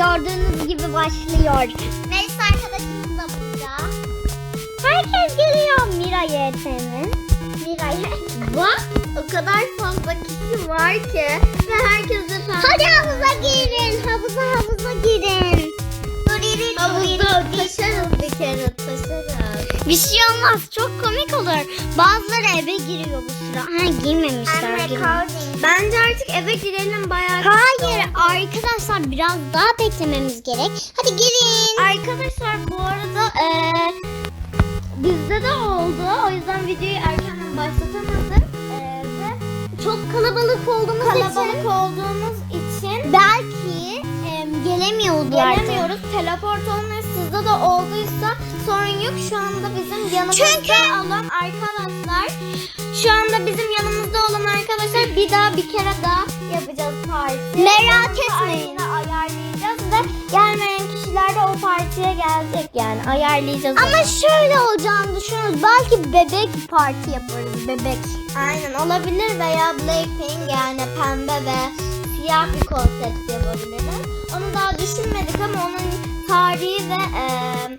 gördüğünüz gibi başlıyor. Neyse arkadaşımız da burada. Herkes geliyor Mira YT'nin. Mira Bak o kadar fazla kişi var ki ve herkes efendim. Hadi havuza girin. Havuza havuza girin. Havuzda taşarız bir kere. Bir şey olmaz. Çok komik olur. Bazıları eve giriyor bu sıra. Ha girmemişler. girmemişler. Bence artık eve girelim bayağı. Hayır arkadaşlar biraz daha beklememiz gerek. Hadi gelin. Arkadaşlar bu arada eee bizde de oldu. O yüzden videoyu erkenden başlatamadık. Ve Çok kalabalık olduğumuz kalabalık için olduğumuz için belki em, gelemiyorlar. gelemiyoruz. Teleport olmuyor. Sizde de olduysa sorun yok. Şu anda bizim yanımızda Çünkü- olan arkadaşlar şu anda bizim yanımızda olan arkadaşlar bir daha bir kere daha yapacağız parti. Merak etmeyin. ayarlayacağız ve gelmeyen kişiler de o partiye gelecek yani ayarlayacağız. Ama onu. şöyle olacağını düşünüyoruz. Belki bebek parti yaparız. Bebek. Aynen olabilir veya Blackpink yani pembe ve siyah bir konsept yapabiliriz. Onu daha düşünmedik ama onun tarihi ve eee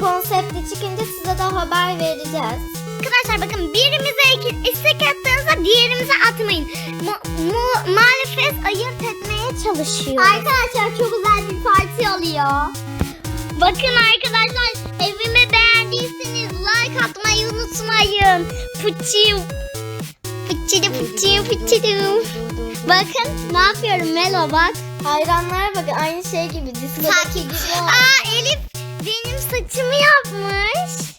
konsepti çıkınca size de haber vereceğiz. Arkadaşlar bakın birimize istek attığınızda diğerimize atmayın. Mu- mu- maalesef ayırt etmeye çalışıyoruz. Arkadaşlar çok güzel bir parti oluyor. Bakın arkadaşlar evimi beğendiyseniz like atmayı unutmayın. Fıçıyım. Fıçıdı fıçıyım fıçıdı. Bakın ne yapıyorum Melo bak. Hayranlara bakın aynı şey gibi diskodaki gibi. Aa Elif benim saçımı yapmış.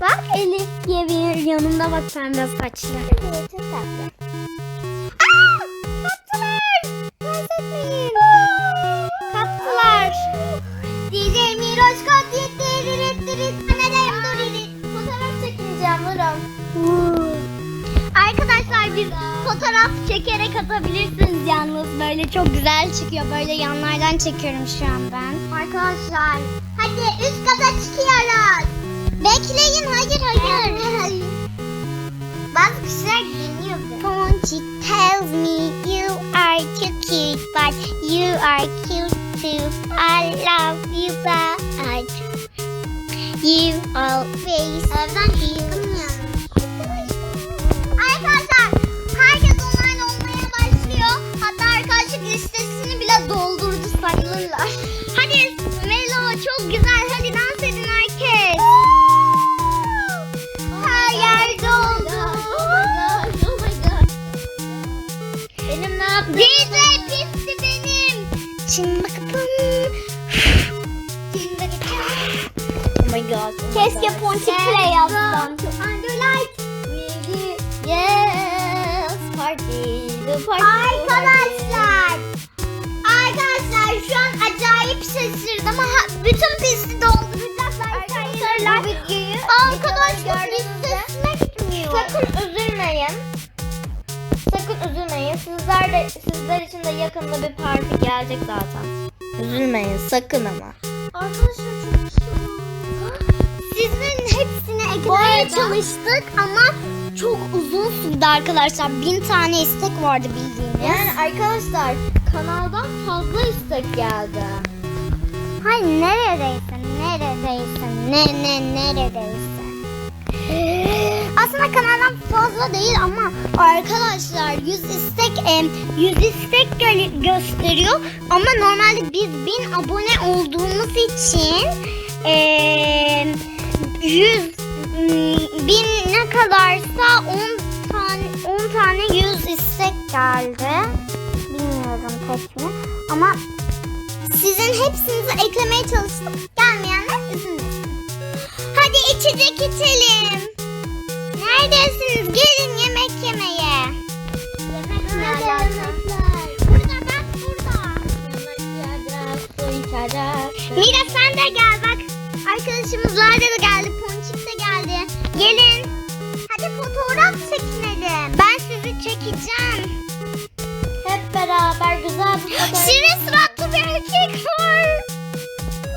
Bak Elif diye bir yanımda bak pembe saçlı. Evet, çok tatlı. Aa kaptılar. Pes etmeyin. Kaptılar. DJ Miroş kod yettirir Fotoğraf çekileceğim Nurhan. Arkadaşlar biz fotoğraf çekerek atabilirsiniz yalnız böyle çok güzel çıkıyor. Böyle yanlardan çekiyorum şu an ben. Arkadaşlar hadi üst kata çıkıyoruz. Bekleyin hayır hayır. Bazı kişiler giyiniyor. Ponchik tells me you are too cute but you are cute too. I love you but you always Evden giyindim My Keşke. Ponçik play yapsam. come to Underlight. Really? Yes. Party. The party. Arkadaşlar. Arkadaşlar şu an acayip şaşırdım. Ha, bütün pisti dolduracaklar. Arkadaşlar bu videoyu Arkadaşlar sesine gitmiyor. sakın üzülmeyin. Sakın üzülmeyin. Sizler de sizler için de yakında bir parti gelecek zaten. Üzülmeyin sakın ama. Arkadaşlar çok Sizin hepsini eklemeye çalıştık ama çok uzun sürdü arkadaşlar. Bin tane istek vardı bildiğiniz. Yani arkadaşlar kanaldan fazla istek geldi. Hayır neredeyse neredeyse ne ne neredeyse. Aslında kanaldan fazla değil ama arkadaşlar 100 istek em, 100 istek gö- gösteriyor ama normalde biz 1000 abone olduğumuz için em, 100 m, bin ne kadarsa 10 tane 10 tane 100 istek geldi. Bilmiyorum pek mi ama sizin hepsinizi eklemeye çalıştım. Gelmeyenler üzülmesin. Hadi içecek içelim. Neredesiniz? Gelin yemek yemeye. Yemek nerede? Burada bak burada. Mira sen de gel bak. Arkadaşımız Lale gideceğim. Hep beraber güzel bir fotoğraf. Sivri suratlı bir erkek var.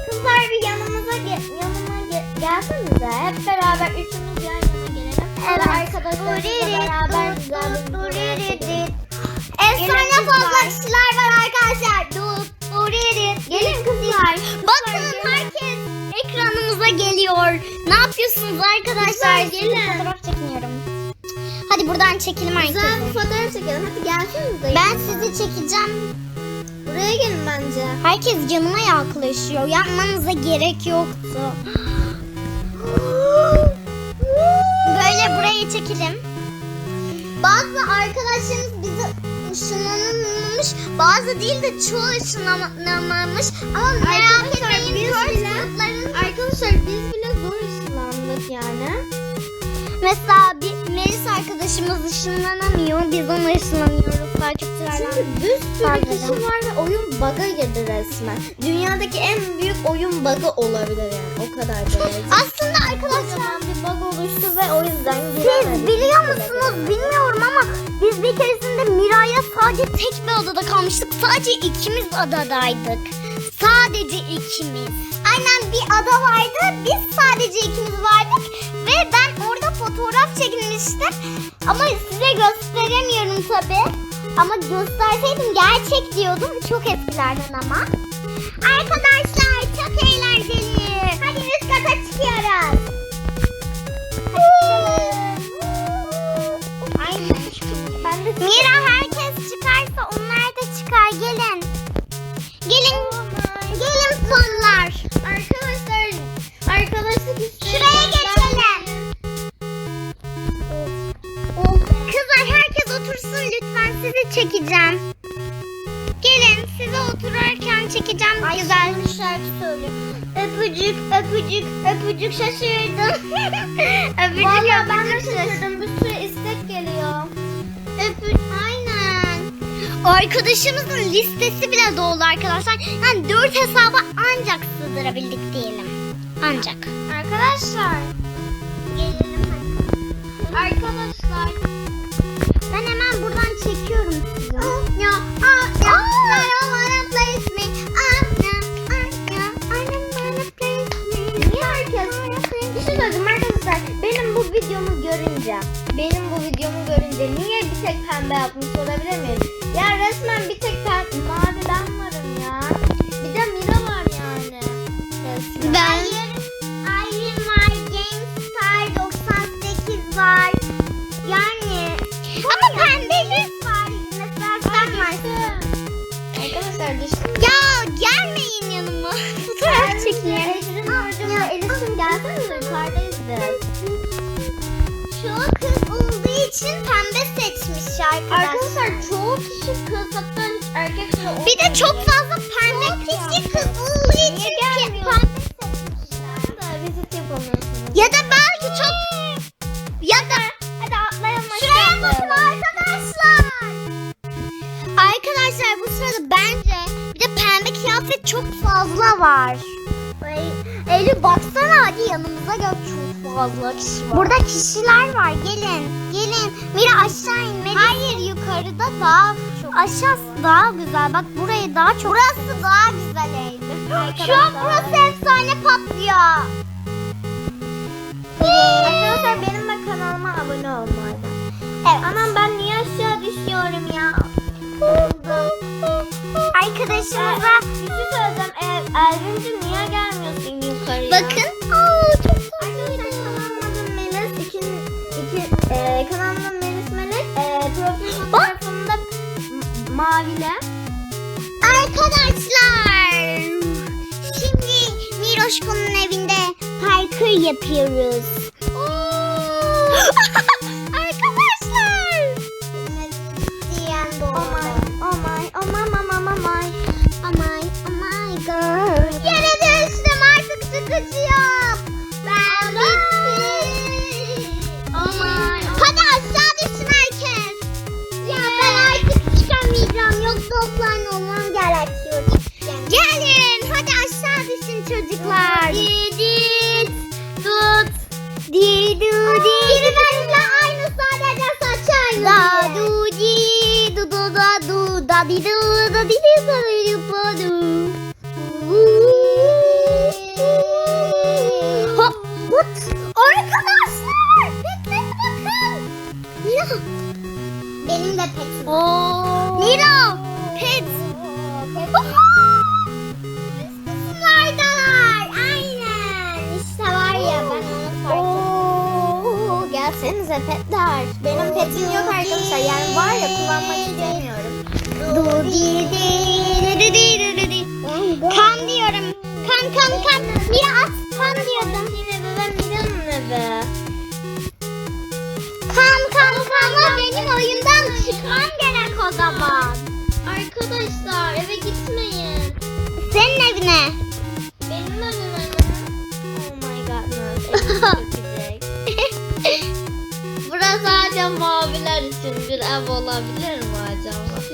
Kızlar bir yanımıza gel yanıma ge gelsenize. Hep beraber üçümüz yan yana gelelim. Evet. Arkadaşlarımızla beraber güzel bir fotoğraf. Efsane fazla kişiler var arkadaşlar. Dur, dur, Gelin kızlar. Bakın herkes ekranımıza geliyor. Ne yapıyorsunuz arkadaşlar? Gelin. Fotoğraf çekiniyorum. Hadi buradan çekelim Güzel bir herkese. fotoğraf çekelim. Hadi gelsenize. Ben sizi çekeceğim. Buraya gelin bence. Herkes yanıma yaklaşıyor. Yapmanıza gerek yoktu. Böyle buraya çekelim. Bazı arkadaşlarımız bizi ışınlanamamış, bazı değil de çoğu ışınlanamamış. Ama merak etmeyin, Arkadaşlar biz bile zor ışınlandık yani. Mesela bir Melis arkadaşımız ışınlanamıyor. Biz ona ışınlanıyoruz takipçilerden. Çünkü bir sürü Pardon. kişi var ve oyun bug'a girdi resmen. Dünyadaki en büyük oyun bug'ı olabilir yani. O kadar derece. Aslında arkadaşlar Kocaman bir bug oluştu ve o yüzden siz giremedik. biliyor musunuz bilmiyorum ama biz bir keresinde Miray'la sadece tek bir odada kalmıştık. Sadece ikimiz adadaydık. Sadece ikimiz. Aynen bir ada vardı. Biz sadece ikimiz vardık. Ve ben orada fotoğraf çekilmiştim. Ama size gösteremiyorum tabi. Ama gösterseydim gerçek diyordum. Çok eskilerden ama. Arkadaşlar çok eğlenceli. Hadi üst kata çıkıyoruz. Arkadaşımızın listesi bile doldu arkadaşlar. Yani dört hesaba ancak sığdırabildik diyelim. Ancak. Arkadaşlar. Gelelim hadi. Arkadaşlar. Ben hemen buradan çekiyorum sizi. Ya, ah, ya, I wanna play with me. Niye herkes? Bir şey arkadaşlar. Benim bu videomu görünce, benim bu videomu görünce niye bir tek pembe yapmış olabilir miyim? Ya resmen bir tek pembe, için pembe seçmiş arkadaşlar. Arkadaşlar çoğu kişi kız hatta hiç erkek bile. Bir de çok fazla pembe kişi kız olduğu için ki pembe seçmişler. da vizit yapamıyorsunuz. Ya da belki çok ya da Hadi atlayalım şuraya bakın arkadaşlar. Arkadaşlar bu sırada bence bir de pembe kıyafet çok fazla var. Ay, Eylül baksana hadi yanımıza gel çok fazla kişi var. Burada kişiler var gelin gelin. Mira aşağı inmeli. Hayır yukarıda daha çok. Aşağısı daha güzel bak burayı daha çok. Burası daha güzel Eylül. Şu an burası efsane patlıyor. Arkadaşlar benim de kanalıma abone olmayı. Evet. Anam ben niye aşağı düşüyorum ya? Arkadaşımıza Bir şey söyleyeceğim. E, Elvin'cim niye gelmiyorsun yukarıya? bakın. İki, e, kanalımın Melis Melek. E, profil fotoğrafımda mavile. Arkadaşlar. Şimdi Miroşko'nun evinde parkur yapıyoruz. du da di du da di di da di du da du. Hop. Hop. Arkadaşlar. Bekleyin bakın. Mira. Benim de petim. Mira. Pet. Kısımlardalar. Aynen. İşte var ya ben onu fark sepetler. Benim petim yok arkadaşlar. Yani var ya kullanmak. Du di di di di di di di. Kan diyorum. Kan kan kan. Mira at. Kan diyordum. Ve Mira'nın evi. Kan kan kan. Benim oyundan çıkmam gerek o zaman. Arkadaşlar eve gitmeyin. Senin evine. Benim evime? Oh my god. Burası sadece maviler için bir ev olabilir mi?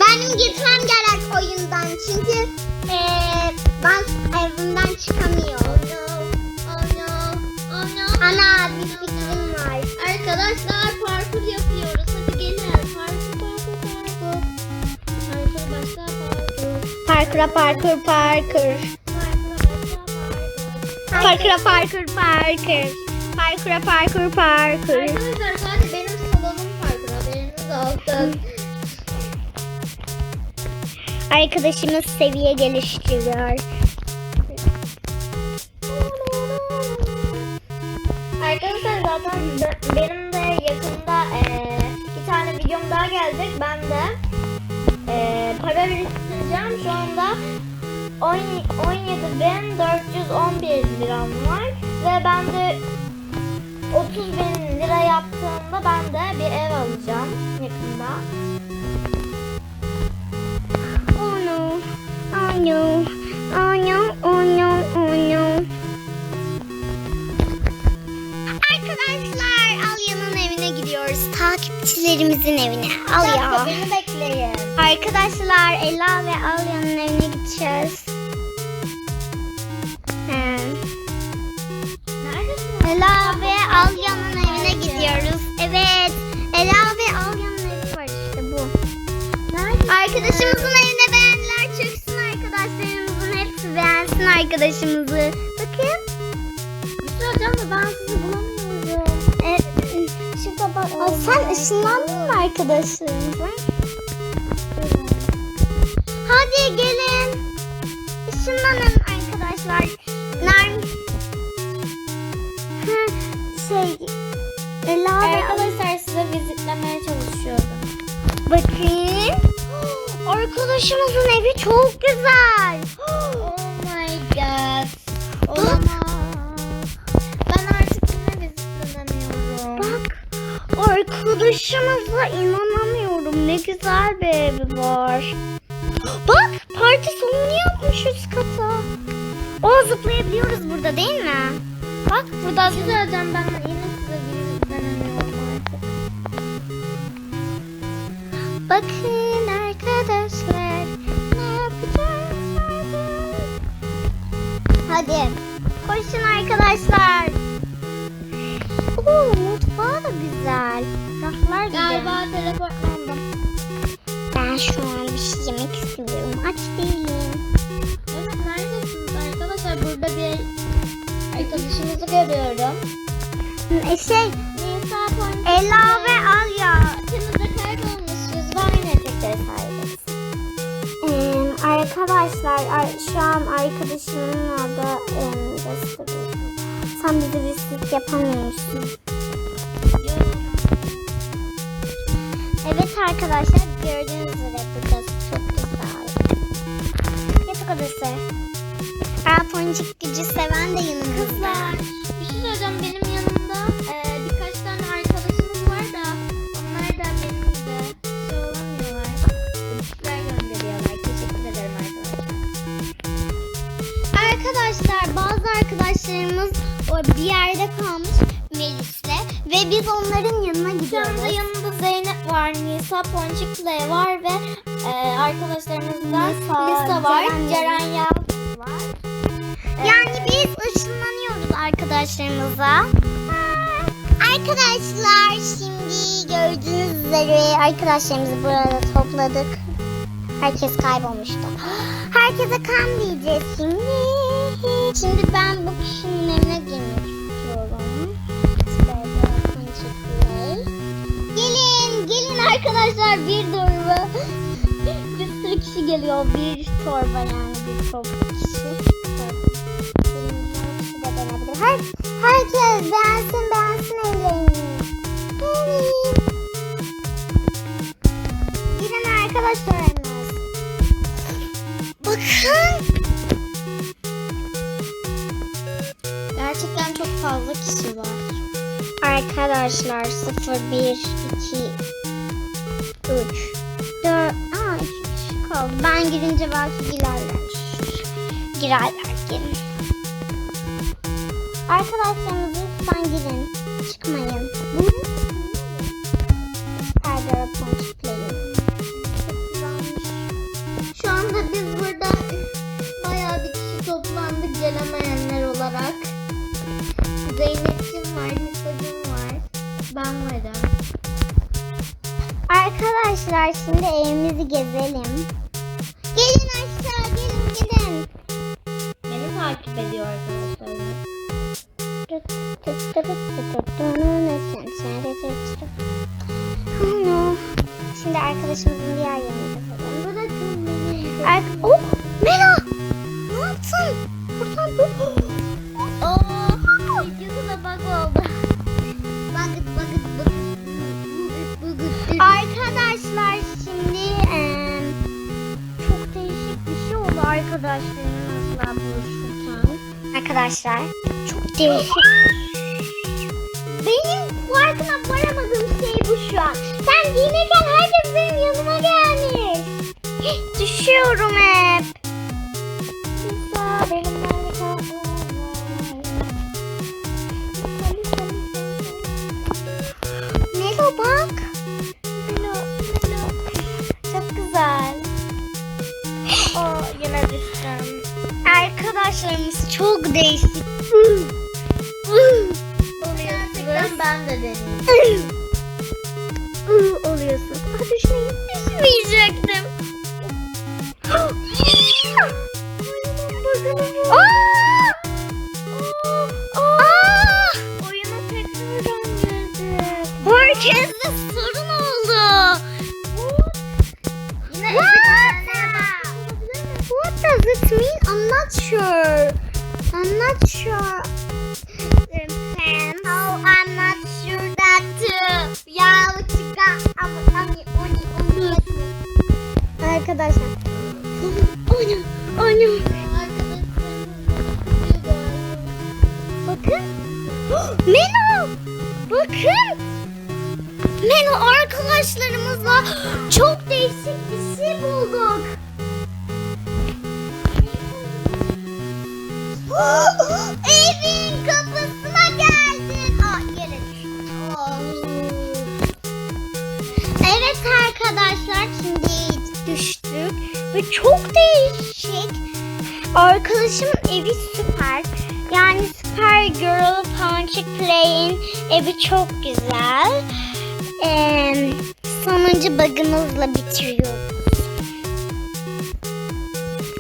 Benim gitmem gerek oyundan çünkü eee ben evimden çıkamıyorum. Oh no, oh no, oh no. Ana bir fikrim var. Arkadaşlar parkur yapıyoruz. Hadi gelin. Parkur, parkur, parkur. Parkur başla parkur. Parkura parkur parkur. Parkura parkur parkur. Parkura parkur parkur. Arkadaşlar sadece benim salonum parkur haberiniz olsun. Arkadaşımız seviye geliştiriyor. Arkadaşlar zaten be- benim de yakında eee, bir tane videom daha gelecek. Ben de eee, para biriktireceğim. Şu anda 17.411 liram var. Ve ben de 30 bin lira yaptığımda ben de bir ev alacağım yakında. Beni bekleyin. Arkadaşlar Ela ve Alya'nın evine gideceğiz. He. Neredesin? Ela ve Alya'nın evine gidiyoruz. Evet. Ela ve Alya'nın evi var işte bu. Arkadaşımızın evine beğendiler. Çöksün arkadaşlarımızın hepsi beğensin arkadaşımızı. Bakın. Yusuf hocam da ben Aa, sen ışınlandın mı arkadaşlarımıza? Hadi gelin. Işınlanın arkadaşlar. Nermin. Ha, şey. Ela Arkadaşlar size vizitlemeye çalışıyorum. Bakın. Arkadaşımızın evi çok güzel. Arkadaşımıza inanamıyorum. Ne güzel bir evi var. Bak parti salonu yapmış üst kata. O zıplayabiliyoruz burada değil mi? Bak burada hocam ben yine size. Bakın arkadaşlar ne yapacağız? Hadi koşun arkadaşlar. Oo mutfağı da güzel. Güzel. Galiba teleportlandım. Ben şu an bir şey yemek istiyorum. Aç değilim. Evet neredesiniz arkadaşlar? Burada bir arkadaşımızı görüyorum. E, şey Nisa Ponçik. Ela ve Alya. Hakkınızda kaybolmuşuz. Var yine tekrar sahibiz. Ee, arkadaşlar ar- şu an arkadaşımın em, gösteriyorum. Sen bizi visit yapamıyorsun. Evet arkadaşlar gördüğünüz üzere burada çok güzel. Yatak odası. Alponcuk gücü seven de yanımızda. Kızlar. Bir şey söyleyeceğim. Benim yanımda e, birkaç tane arkadaşımız var da onlar da benim de şey olamıyorlar. Ödüller gönderiyorlar. Teşekkür ederim arkadaşlar. Arkadaşlar bazı arkadaşlarımız o bir yerde kalmış Melis'le ve biz onların yanına Şu gidiyoruz. anda yanımda Zeynep var, Nisa Ponçik Play var ve e, arkadaşlarımızdan Nisa, Lisa var, Ceren Ceren Yağız var. Yani biz ışınlanıyoruz arkadaşlarımıza. Arkadaşlar şimdi gördüğünüz üzere arkadaşlarımızı burada topladık. Herkes kaybolmuştu. Herkese kan diyeceğiz şimdi. Şimdi ben bu kişinin evine girmek arkadaşlar bir torba. bir sürü kişi geliyor. Bir torba yani bir toplu kişi. Her, herkes beğensin beğensin evlerini. gelin. Girin arkadaşlarımız. Bakın. Gerçekten çok fazla kişi var. Arkadaşlar 0, 1, 2, kaldı. Ben girince belki girerler. Girerler girin. Arkadaşlarımız lütfen girin. Çıkmayın. Erdoğan Punch Play'in. Çok güzelmiş. Şu anda biz burada bayağı bir kişi toplandık gelemeyenler olarak. Zeynep'cim var, Nisa'cım var. Ben varım. Arkadaşlar şimdi evimizi gezelim. Şimdi arkadaşımızın diğer beni. Ark oh Mela! Ne yaptın? Buradan bu. Oo, videosu da bug oldu. Bugıt bugıt bugıt. Bugıt. Arkadaşlar şimdi em, çok değişik bir şey oldu arkadaşlarımızla buluşurken. Arkadaşlar çok değişik. Farkına varamadığım şey bu şu an. Sen giyinirken herkes benim yanıma gelmiş. Düşüyorum hep. Lisa. Melo bak. Melo, Melo. Çok güzel. Oo, yine düştüm. Arkadaşlarımız çok değişik. Ben de deneyeyim. oluyorsun. Aa, düşmeyin. Düşmeyecektim. Girdim. Herkeste sorun oldu. Yine? What does it mean? I'm not sure. I'm not sure. Arkadaşlar. Onu, onu. Bakın. Melo. Bakın. Melo arkadaşlarımızla çok değişik bir şey bulduk. Evin kapısına ve çok değişik. Arkadaşımın evi süper. Yani Süper Girl Punch Play'in evi çok güzel. Ee, sonuncu bug'ımızla bitiriyoruz.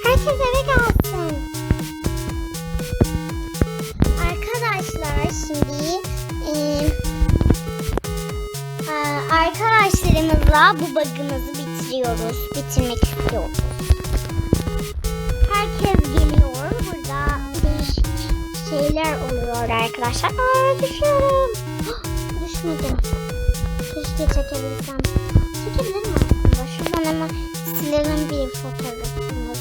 Herkes eve gelsin. Arkadaşlar şimdi e, arkadaşlarımızla bu bug'ımızı bitiriyoruz. Bitirmek istiyoruz. Herkes geliyor. Burada değişik şeyler oluyor arkadaşlar. Aa düşüyorum. Düşmedim. Keşke çekebilsem. Çekebilirim aslında. Şuradan hemen silelim bir fotoğrafımızı.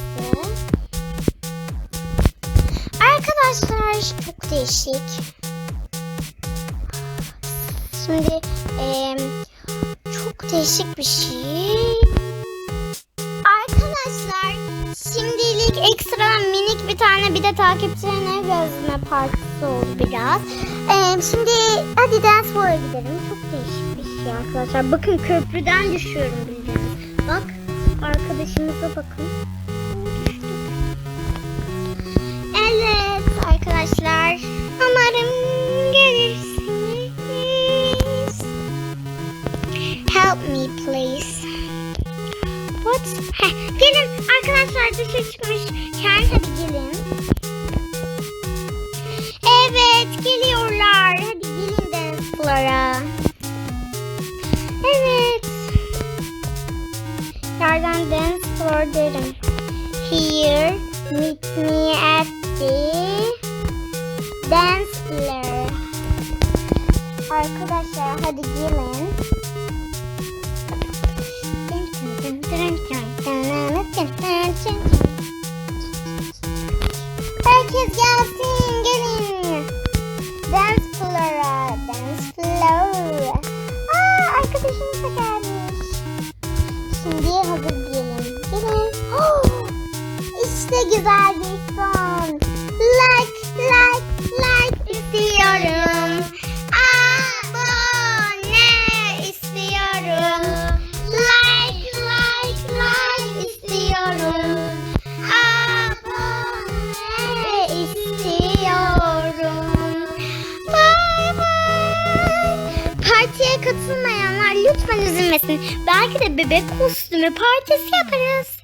Arkadaşlar çok değişik. Şimdi em, çok değişik bir şey. Şimdilik ekstradan minik bir tane bir de takipçilerine gözüme partisi oldu biraz. Em, şimdi hadi dance floor'a gidelim. Çok değişik bir şey arkadaşlar. Bakın köprüden düşüyorum bildiğiniz. Bak arkadaşımıza bakın. Düştük. Evet arkadaşlar. Gelin arkadaşlar dışarı çıkmışken hadi gelin. Evet geliyorlar. Hadi gelin dance floor'a. Evet. Yerden dance floor derim. Here güzel bir son. Like, like, like istiyorum. Abone istiyorum. Like, like, like istiyorum. Abone istiyorum. Bye bye. Partiye katılmayanlar lütfen üzülmesin. Belki de bebek kostümü partisi yaparız.